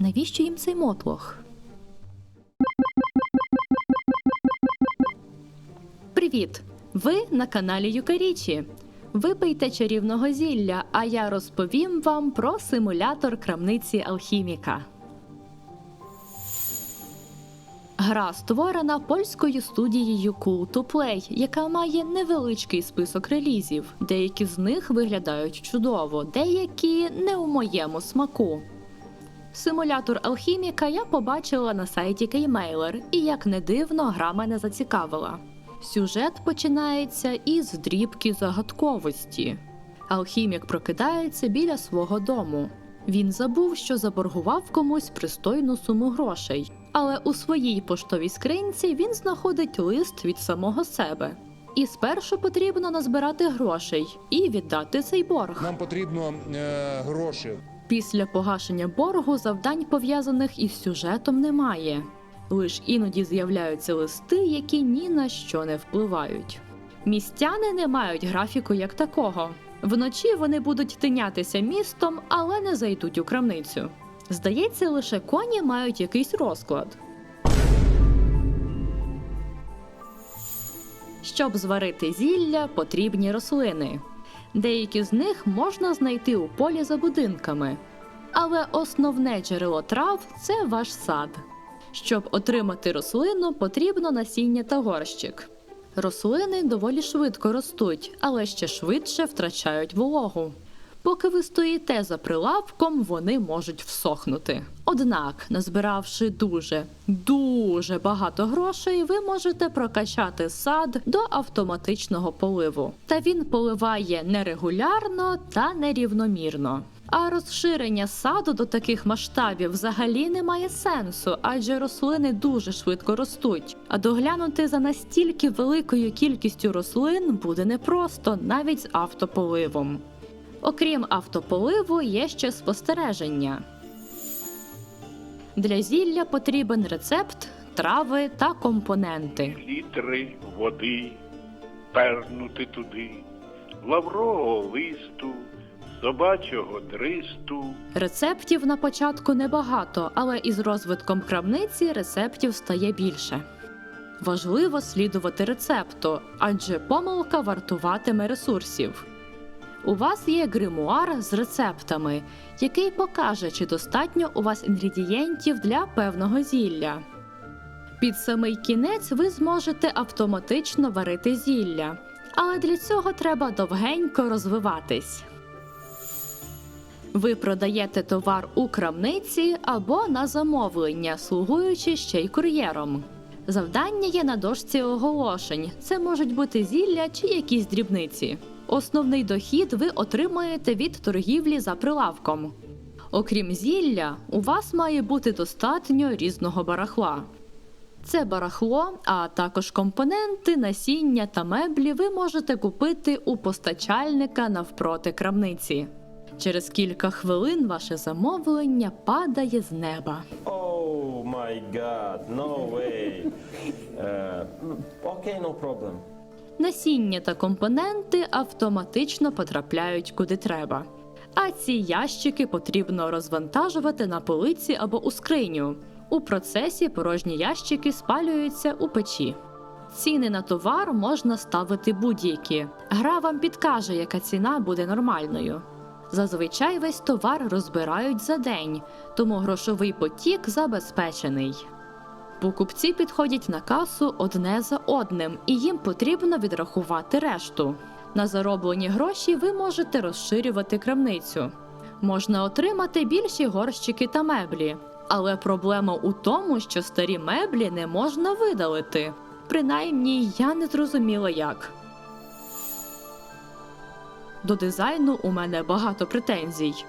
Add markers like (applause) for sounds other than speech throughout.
Навіщо їм цей мотлох? Привіт! Ви на каналі Юкарічі. Випийте чарівного зілля, а я розповім вам про симулятор крамниці алхіміка. Гра створена польською студією Cool to Play, яка має невеличкий список релізів. Деякі з них виглядають чудово, деякі не у моєму смаку. Симулятор алхіміка я побачила на сайті Keymailer, і як не дивно, гра мене зацікавила. Сюжет починається із дрібки загадковості. Алхімік прокидається біля свого дому. Він забув, що заборгував комусь пристойну суму грошей, але у своїй поштовій скринці він знаходить лист від самого себе. І спершу потрібно назбирати грошей і віддати цей борг. Нам потрібно е, гроші. Після погашення боргу завдань пов'язаних із сюжетом немає. Лиш іноді з'являються листи, які ні на що не впливають. Містяни не мають графіку як такого. Вночі вони будуть тинятися містом, але не зайдуть у крамницю. Здається, лише коні мають якийсь розклад. Щоб зварити зілля, потрібні рослини. Деякі з них можна знайти у полі за будинками. Але основне джерело трав це ваш сад. Щоб отримати рослину, потрібно насіння та горщик. Рослини доволі швидко ростуть, але ще швидше втрачають вологу. Поки ви стоїте за прилавком, вони можуть всохнути. Однак, назбиравши дуже, дуже багато грошей, ви можете прокачати сад до автоматичного поливу. Та він поливає нерегулярно та нерівномірно. А розширення саду до таких масштабів взагалі не має сенсу, адже рослини дуже швидко ростуть. А доглянути за настільки великою кількістю рослин буде непросто навіть з автополивом. Окрім автополиву, є ще спостереження. Для зілля потрібен рецепт, трави та компоненти. літри води, пернути туди, лаврового листу, собачого дристу, Рецептів на початку небагато, але із розвитком крамниці рецептів стає більше. Важливо слідувати рецепту, адже помилка вартуватиме ресурсів. У вас є гримуар з рецептами, який покаже, чи достатньо у вас інгредієнтів для певного зілля. Під самий кінець ви зможете автоматично варити зілля, але для цього треба довгенько розвиватись. Ви продаєте товар у крамниці або на замовлення, слугуючи ще й кур'єром. Завдання є на дошці оголошень. Це можуть бути зілля чи якісь дрібниці. Основний дохід ви отримаєте від торгівлі за прилавком. Окрім зілля, у вас має бути достатньо різного барахла. Це барахло, а також компоненти, насіння та меблі ви можете купити у постачальника навпроти крамниці. Через кілька хвилин ваше замовлення падає з неба. Oh my god, no way. Uh, okay, no problem. Насіння та компоненти автоматично потрапляють куди треба. А ці ящики потрібно розвантажувати на полиці або у скриню. У процесі порожні ящики спалюються у печі. Ціни на товар можна ставити будь-які. Гра вам підкаже, яка ціна буде нормальною. Зазвичай весь товар розбирають за день, тому грошовий потік забезпечений. Покупці підходять на касу одне за одним, і їм потрібно відрахувати решту. На зароблені гроші ви можете розширювати крамницю. Можна отримати більші горщики та меблі, але проблема у тому, що старі меблі не можна видалити. Принаймні, я не зрозуміла як. До дизайну у мене багато претензій.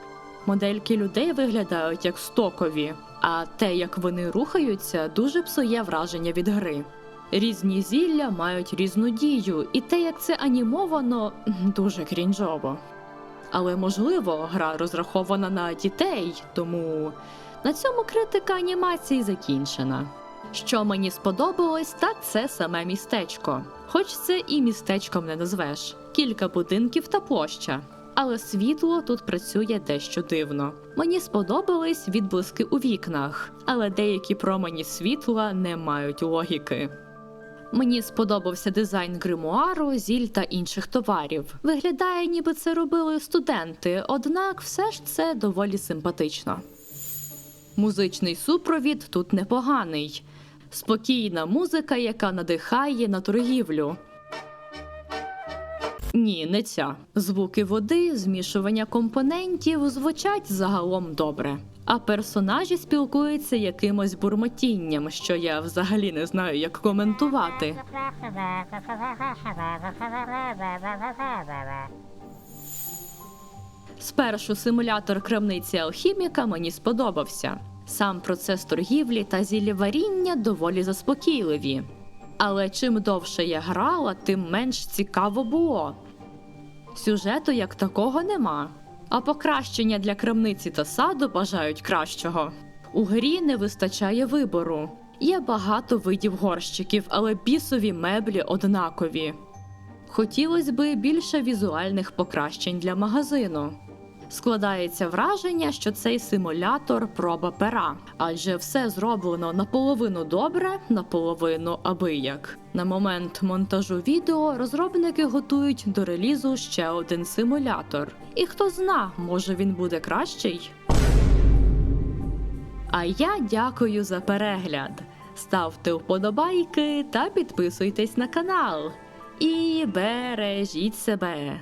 Модельки людей виглядають як стокові, а те, як вони рухаються, дуже псує враження від гри. Різні зілля мають різну дію, і те, як це анімовано, (laughs) дуже крінжово. Але можливо, гра розрахована на дітей, тому на цьому критика анімації закінчена. Що мені сподобалось, так це саме містечко. Хоч це і містечком не назвеш. Кілька будинків та площа. Але світло тут працює дещо дивно. Мені сподобались відблиски у вікнах, але деякі промені світла не мають логіки. Мені сподобався дизайн гримуару, зіль та інших товарів. Виглядає, ніби це робили студенти, однак все ж це доволі симпатично. Музичний супровід тут непоганий. Спокійна музика, яка надихає на торгівлю. Ні, не ця. Звуки води, змішування компонентів звучать загалом добре. А персонажі спілкуються якимось бурмотінням, що я взагалі не знаю, як коментувати. Спершу симулятор крамниці алхіміка мені сподобався. Сам процес торгівлі та зіллєваріння доволі заспокійливі. Але чим довше я грала, тим менш цікаво було. Сюжету як такого нема. А покращення для крамниці та саду бажають кращого. У грі не вистачає вибору. Є багато видів горщиків, але бісові меблі однакові. Хотілося би більше візуальних покращень для магазину. Складається враження, що цей симулятор проба пера, адже все зроблено наполовину добре, наполовину абияк. На момент монтажу відео розробники готують до релізу ще один симулятор. І хто зна, може він буде кращий. А я дякую за перегляд. Ставте вподобайки та підписуйтесь на канал. І бережіть себе.